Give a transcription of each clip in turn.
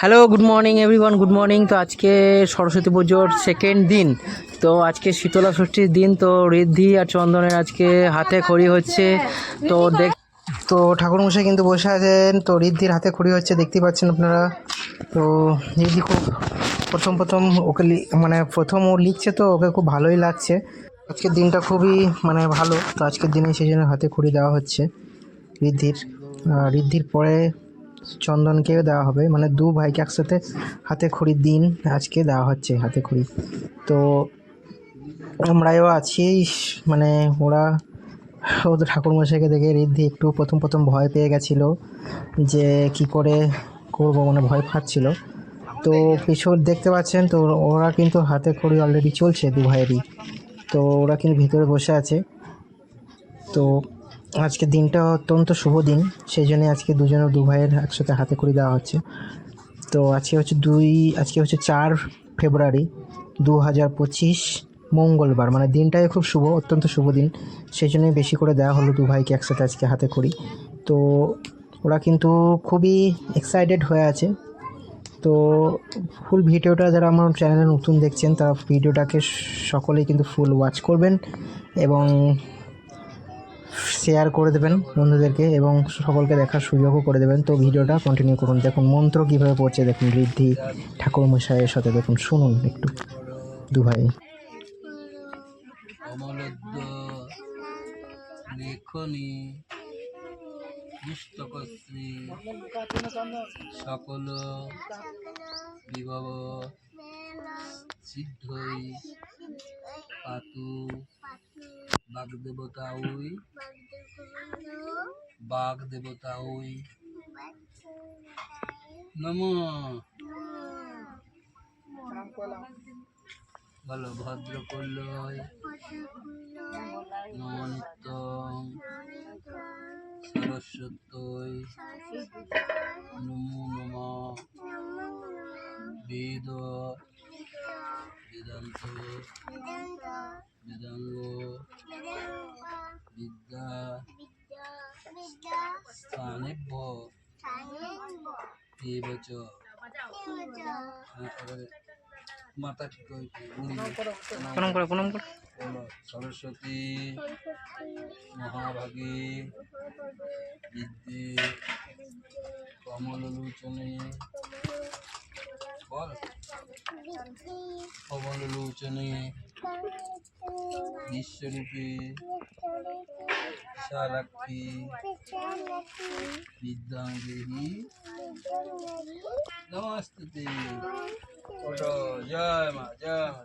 Hello good morning everyone good morning তো আজকে সরস্বতী পুজোর সেকেন্ড দিন। তো আজকে শীতলা ষষ্ঠীর দিন, তো ঋদ্ধি আর চন্দনের আজকে হাতে খড়ি হচ্ছে। তো দেখ তো ঠাকুরমশাই কিন্তু বসে আছেন। তো ঋদ্ধির হাতে খড়ি হচ্ছে, দেখতেই পাচ্ছেন আপনারা। তো ঋদ্ধি খুব প্রথম প্রথম ওকে মানে প্রথম ও লিখছে তো, ওকে খুব ভালোই লাগছে। আজকের দিনটা খুবই মানে ভালো। তো আজকের দিনে সেই জন্য হাতে খড়ি দেওয়া হচ্ছে ঋদ্ধির। ঋদ্ধির পরে চন্দনকেও দেওয়া হবে। মানে দু ভাইকে একসাথে হাতে খড়ির দিন আজকে দেওয়া হচ্ছে হাতে খড়ি। তো আমরাও আছি মানে ওরা ওদের ঠাকুরমশাইকে দেখে ঋদ্ধি একটু প্রথম প্রথম ভয় পেয়ে গেছিল যে কি করে করব মানে ভয় পাচ্ছিল। তো পিছন দেখতে পাচ্ছেন, তো ওরা কিন্তু হাতে খড়ি অলরেডি চলছে দু ভাইয়েরই। তো ওরা কিন্তু ভিতরে বসে আছে। তো আজকে দিনটা অত্যন্ত শুভ দিন, সেই জন্য আজকে দুজনে দু ভাইয়ের একসাথে হাতে খড়ি দেওয়া হচ্ছে। তো আজকে হচ্ছে দুই, আজকে হচ্ছে চার ফেব্রুয়ারি দু হাজার পঁচিশ মঙ্গলবার মানে দিনটাই খুব শুভ, অত্যন্ত শুভ দিন। সেই জন্যই বেশি করে দেওয়া হলো দু ভাইকে একসাথে আজকে হাতে খড়ি তো ওরা কিন্তু খুবই এক্সাইটেড হয়ে আছে। তো ফুল ভিডিওটা যারা আমার চ্যানেলে নতুন দেখছেন, তারা ভিডিওটাকে সকলেই কিন্তু ফুল ওয়াচ করবেন এবং শেয়ার করে দেবেন বন্ধুদেরকে এবং সকলকে দেখার সুযোগও করে দেবেন। তো ভিডিওটা কন্টিনিউ করুন। দেখুন মন্ত্র কীভাবে পড়ছে, দেখুন ঋদ্ধি ঠাকুর মশাইয়ের সাথে দেখুন, শুনুন একটু। দু ভাই। সকল বিভব পাতু বাগদেবতা ওই। বাগদেবতা ওই। নম। বলো ভদ্র কল্লয় নমনিত্য সরস্বতী নমো নম। বেদ। বেদান্ত বেদাঙ্গ বিদ্যা স্থানেভ্য এবচ মাতা হয়েছে প্রণাম করে প্রণাম করে সরস্বতী মহাভাগী বিদ্যে কমললোচনে বল। কমললোচনে বিশ্বরূপে শালাক্ষী বিদ্যাঙ্গেহি নমস্তে ওঠো। জয় মা জয় মা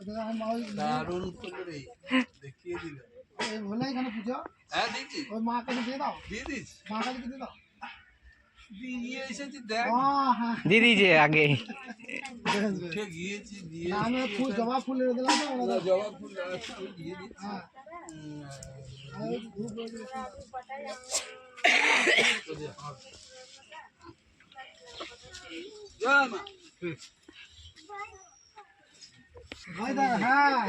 জয় দারুণ করল রে দেখিয়ে দিল বলে এখানে পুজো? হ্যাঁ দেখছি ওই মা কাছে দিয়ে দাও। দিয়ে মা কাছে দিয়ে দাও দিয়ে এসেছি দেখ ও হ্যাঁ দিদি যে আগে। ফুল জবা ফুল জবা ফুল হ্যাঁ।